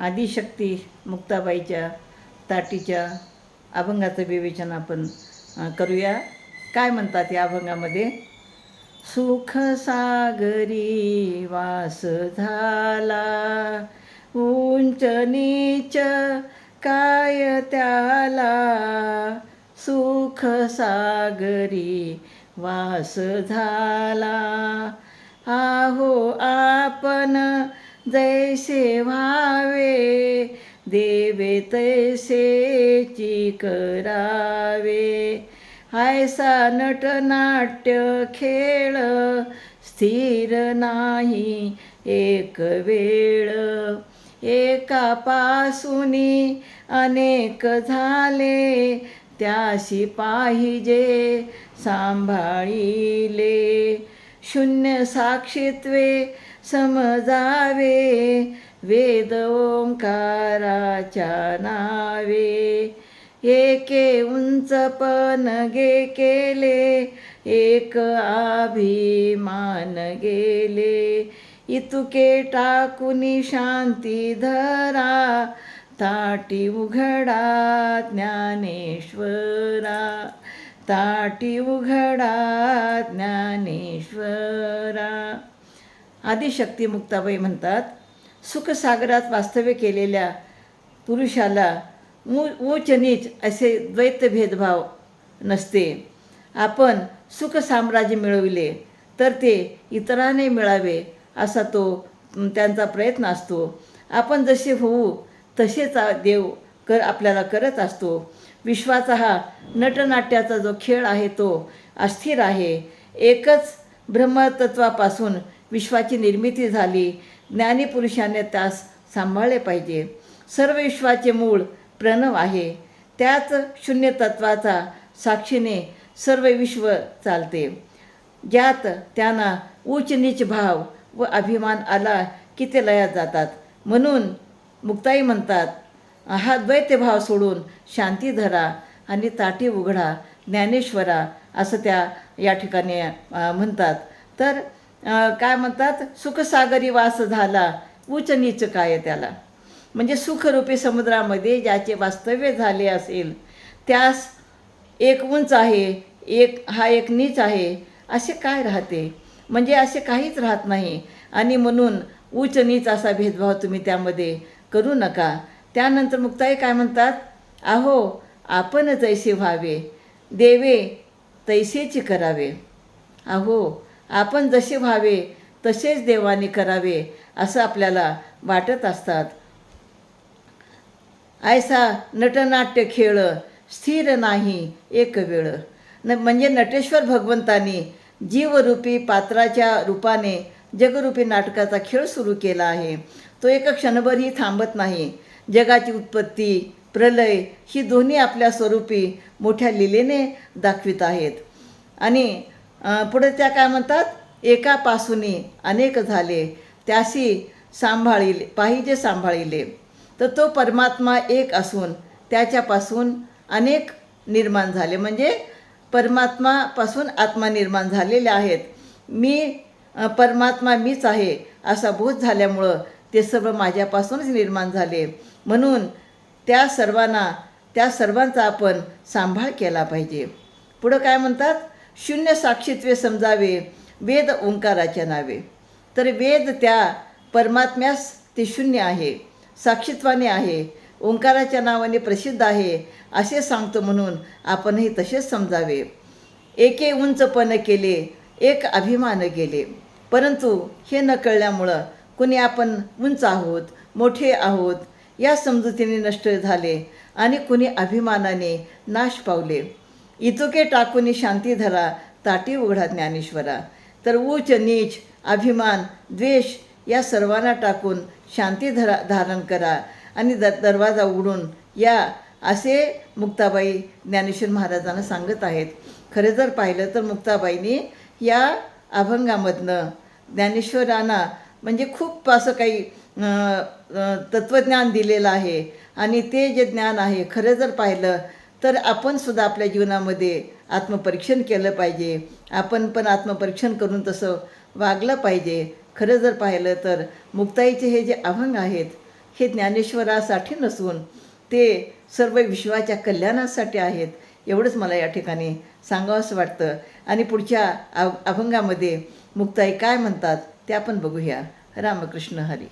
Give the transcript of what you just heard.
आदिशक्ती मुक्ताबाईच्या ताटीच्या अभंगाचं विवेचन आपण करूया. काय म्हणतात या अभंगामध्ये? सुख सागरी वास झाला उंच नीच काय त्याला? सुख सागरी वास झाला. आहो आपण जैसे व्हावे देवे तैसेची करावे हायसा नटनाट्य खेळ स्थिर नाही एक वेळ। एकापासूनी अनेक झाले त्याशी पाहिजे सांभाळिले। शून्य साक्षीत्वे समजावे वेद ओंकाराच्या नावे. एके उंच पण गे केले एक अभिमान गेले. इतुके टाकुनी शांती धरा ताटी उघडा ज्ञानेश्वरा. ताटी उघडा ज्ञानेश्वरा. आदिशक्ती मुक्ताबाई म्हणतात सुखसागरात वास्तव्य केलेल्या पुरुषाला ऊ ऊच नीच असे द्वैत भेदभाव नसते. आपण सुख साम्राज्य मिळविले तर ते इतराने मिळावे असा तो त्यांचा प्रयत्न असतो. आपण जसे होऊ तसेच देव कर आपल्याला करत असतो. विश्वाचा हा नटनाट्याचा जो खेळ आहे तो अस्थिर आहे. एकच ब्रह्मतत्वापासून विश्वाची निर्मिती झाली. ज्ञानीपुरुषाने त्यास सांभाळले पाहिजे. सर्व विश्वाचे मूळ प्रणव आहे. त्याच शून्य तत्वाचा साक्षीने सर्व विश्व चालते. ज्यात त्यांना उच्च नीच भाव व अभिमान आला की ते लयात जातात. म्हणून मुक्ताई म्हणतात हा द्वैत भाव सोडून शांती धरा आणि ताटी उघडा. ज्ञानेश्वरा असं त्या या ठिकाणी म्हणतात. तर काय म्हणतात सुखसागरी वास झाला उच्च नीच काय त्याला? म्हणजे सुखरूपी समुद्रामध्ये ज्याचे वास्तव्य झाले असेल त्यास एक उंच आहे एक हा एक नीच आहे असे काय राहते? म्हणजे असे काहीच राहत नाही. आणि म्हणून उच्च नीच असा भेदभाव तुम्ही त्यामध्ये करू नका. त्यानंतर मुक्ताई काय म्हणतात? अहो आपण जैसे व्हावे देवे तैसेची करावे. अहो आपण जसे व्हावे तसेच देवाने करावे असं आपल्याला वाटत असतात. ऐसा नटनाट्य खेळ स्थिर नाही एक वेळ. न म्हणजे नटेश्वर भगवंतांनी जीवरूपी पात्राच्या रूपाने जगरूपी नाटकाचा खेळ सुरू केला आहे. तो एक क्षणभरही थांबत नाही. जगाची उत्पत्ती प्रलय ही दोन्ही आपल्या स्वरूपी मोठ्या लिलेने दाखवित आहेत. आणि पुढे त्या काय म्हणतात? एकापासून अनेक झाले. त्याशी सांभाळिले पाहिजे सांभाळिले. तर तो परमात्मा एक असून त्याच्यापासून अनेक निर्माण झाले. म्हणजे परमात्मापासून आत्मा निर्माण झालेले आहेत. मी परमात्मा मीच आहे असा बोध झाल्यामुळं ते सर्व माझ्यापासूनच निर्माण झाले. म्हणून त्या सर्वांना त्या सर्वांचा आपण सांभाळ केला पाहिजे. पुढं काय म्हणतात? शून्य साक्षीत्वे समजावे वेद ओंकाराच्या नावे. तर वेद त्या परमात्म्यास ते शून्य आहे साक्षीत्वाने आहे ओंकाराच्या नावाने प्रसिद्ध आहे असे सांगतो म्हणून आपणही तसेच समजावे. एके उंचपण केले एक अभिमान गेले. परंतु हे न कळल्यामुळं कुणी आपण उंच आहोत मोठे आहोत या समजुतीने नष्ट झाले आणि कुणी अभिमानाने नाश पावले. इतुके टाकून शांती धरा ताटी उघडा ज्ञानेश्वरा. तर उच नीच अभिमान द्वेष या सर्वांना टाकून शांती धरा धारण करा आणि द दरवाजा उघडून या असे मुक्ताबाई ज्ञानेश्वर महाराजांना सांगत आहेत. खरं जर पाहिलं तर मुक्ताबाईंनी या अभंगामधनं ज्ञानेश्वरांना म्हणजे खूप असं काही तत्त्वज्ञान दिलेलं आहे. आणि ते जे ज्ञान आहे खरं जर पाहिलं तर आपण सुद्धा आपल्या जीवनामध्ये आत्मपरीक्षण केलं पाहिजे. आपण पण आत्मपरीक्षण करून तसं वागलं पाहिजे. खरं जर पाहिलं तर मुक्ताईचे हे जे अभंग आहेत हे ज्ञानेश्वरासाठी नसून ते सर्व विश्वाच्या कल्याणासाठी आहेत. एवढंच मला या ठिकाणी सांगावंसं वाटतं. आणि पुढच्या अ अभंगामध्ये मुक्ताई काय म्हणतात ते आपण बघूया. रामकृष्ण हरी.